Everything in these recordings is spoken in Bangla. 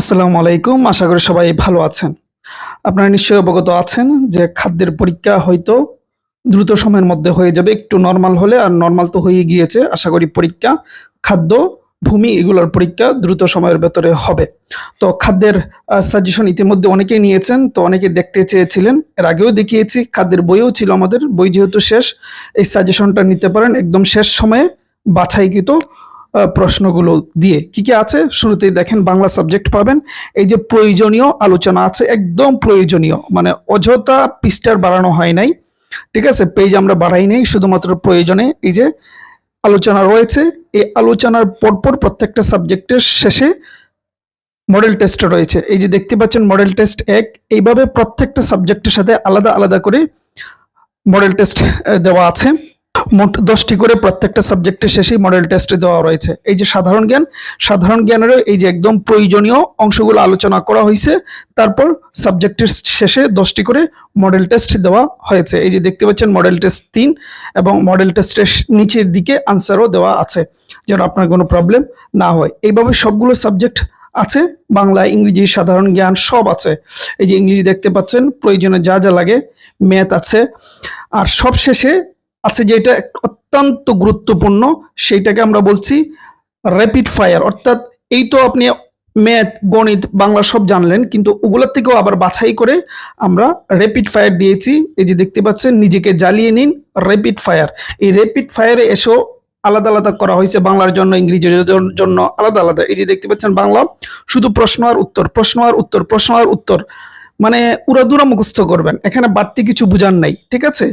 আসসালামু আলাইকুম, আশা করি সবাই ভালো আছেন। আপনারা নিশ্চয়ই অবগত আছেন যে খাদ্যের পরীক্ষা হয়তো দ্রুত সময়ের মধ্যে হয়ে যাবে, একটু নর্মাল হলে আর নর্মাল তো হয়ে গিয়েছে। আশা করি পরীক্ষা, খাদ্য, ভূমি এগুলোর পরীক্ষা দ্রুত সময়ের ভেতরে হবে। তো খাদ্যের সাজেশন ইতিমধ্যে অনেকেই নিয়েছেন, তো অনেকে দেখতে চেয়েছিলেন। এর আগেও দেখিয়েছি, খাদ্যের বইও ছিল আমাদের, বই যেহেতু শেষ, এই সাজেশনটা নিতে পারেন। একদম শেষ সময়ে বাছাইকৃত প্রশ্নগুলো দিয়ে কি কি আছে? শুরুতেই দেখেন, বাংলা সাবজেক্ট পাবেন। এই যে প্রয়োজনীয় আলোচনা আছে, একদম প্রয়োজনীয়। মানে অযথা পৃষ্ঠার বাড়ানো হয় নাই। ঠিক আছে? পেজ আমরা বাড়াই নাই, শুধুমাত্র প্রয়োজনে এই যে আলোচনা রয়েছে। এই আলোচনার পরপর প্রত্যেকটা সাবজেক্টের শেষে মডেল টেস্ট রয়েছে। এই যে দেখতে পাচ্ছেন মডেল টেস্ট এক। এইভাবে প্রত্যেকটা সাবজেক্টের সাথে আলাদা আলাদা করে মডেল টেস্ট দেওয়া আছে। মোট দশটি করে প্রত্যেকটা সাবজেক্টের শেষেই মডেল টেস্ট দেওয়া রয়েছে। এই যে সাধারণ জ্ঞান, সাধারণ জ্ঞানেরও এই যে একদম প্রয়োজনীয় অংশগুলো আলোচনা করা হয়েছে, তারপর সাবজেক্টের শেষে দশটি করে মডেল টেস্ট দেওয়া হয়েছে। এই যে দেখতে পাচ্ছেন মডেল টেস্ট তিন এবং মডেল টেস্টের নিচের দিকে আনসারও দেওয়া আছে, যেন আপনার কোনো প্রবলেম না হয়। এইভাবে সবগুলো সাবজেক্ট আছে, বাংলা, ইংরেজি, সাধারণ জ্ঞান সব আছে। এই যে ইংরেজি দেখতে পাচ্ছেন, প্রয়োজনে যা যা লাগে ম্যাথ আছে। আর সব শেষে আছে যেটা অত্যন্ত গুরুত্বপূর্ণ, সেইটাকে আমরা বলছি র্যাপিড ফায়ার অর্থাৎ এই তো আপনি ম্যাথ গণিত, বাংলা সব জানলেন, কিন্তু ওগুলোর থেকেও আবার বাছাই করে আমরা র্যাপিড ফায়ার দিয়েছি। এই যে দেখতে পাচ্ছেন, নিজেকে জ্বালিয়ে নিন র্যাপিড ফায়ার এই র্যাপিড ফায়ারে এসেও আলাদা আলাদা করা হয়েছে, বাংলার জন্য, ইংরেজির জন্য আলাদা আলাদা। এই যে দেখতে পাচ্ছেন বাংলা, শুধু প্রশ্ন আর উত্তর, প্রশ্ন আর উত্তর, প্রশ্ন আর উত্তর। মানে উড়াদুরা মুখস্থ করবেন। এখানে বাড়তি কিছু বুঝার নাই, ঠিক আছে?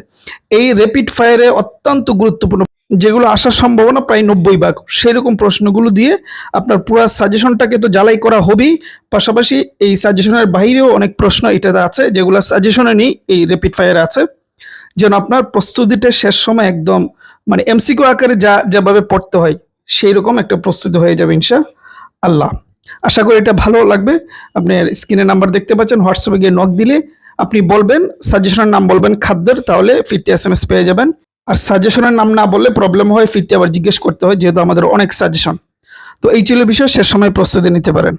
এই র্যাপিড ফায়ারে অত্যন্ত গুরুত্বপূর্ণ, যেগুলো আসার সম্ভাবনা প্রায় নব্বই ভাগ। সেরকম প্রশ্নগুলো দিয়ে আপনার পুরো সাজেশনটাকে তো জ্বালাই করা হবেই। পাশাপাশি এই সাজেশনের বাইরেও অনেক প্রশ্ন এটাতে আছে, যেগুলো সাজেশনে নেই, এই র্যাপিড ফায়ারে আছে। যেন আপনার প্রস্তুতিটা শেষ সময় একদম মানে এমসিকিউ আকারে যা, যেভাবে পড়তে হয় সেই রকম একটা প্রস্তুতি হয়ে যাবে, ইনশা আল্লাহ। আশা করি এটা ভালো লাগবে। আপনার স্ক্রিনে নাম্বার দেখতে পাচ্ছেন হোয়াটসঅ্যাপে গিয়ে নক দিলে আপনি বলবেন সাজেশনের নাম বলবেন খাদ্যের, তাহলে ফিরতে এস এম এস পেয়ে যাবেন। আর সাজেশনের নাম না বললে প্রবলেম হয়, ফিরতে আবার জিজ্ঞেস করতে হয়, যেহেতু আমাদের অনেক সাজেশন তো এই ছিল বিষয়, শেষ সময় প্রস্তুতি নিতে পারেন।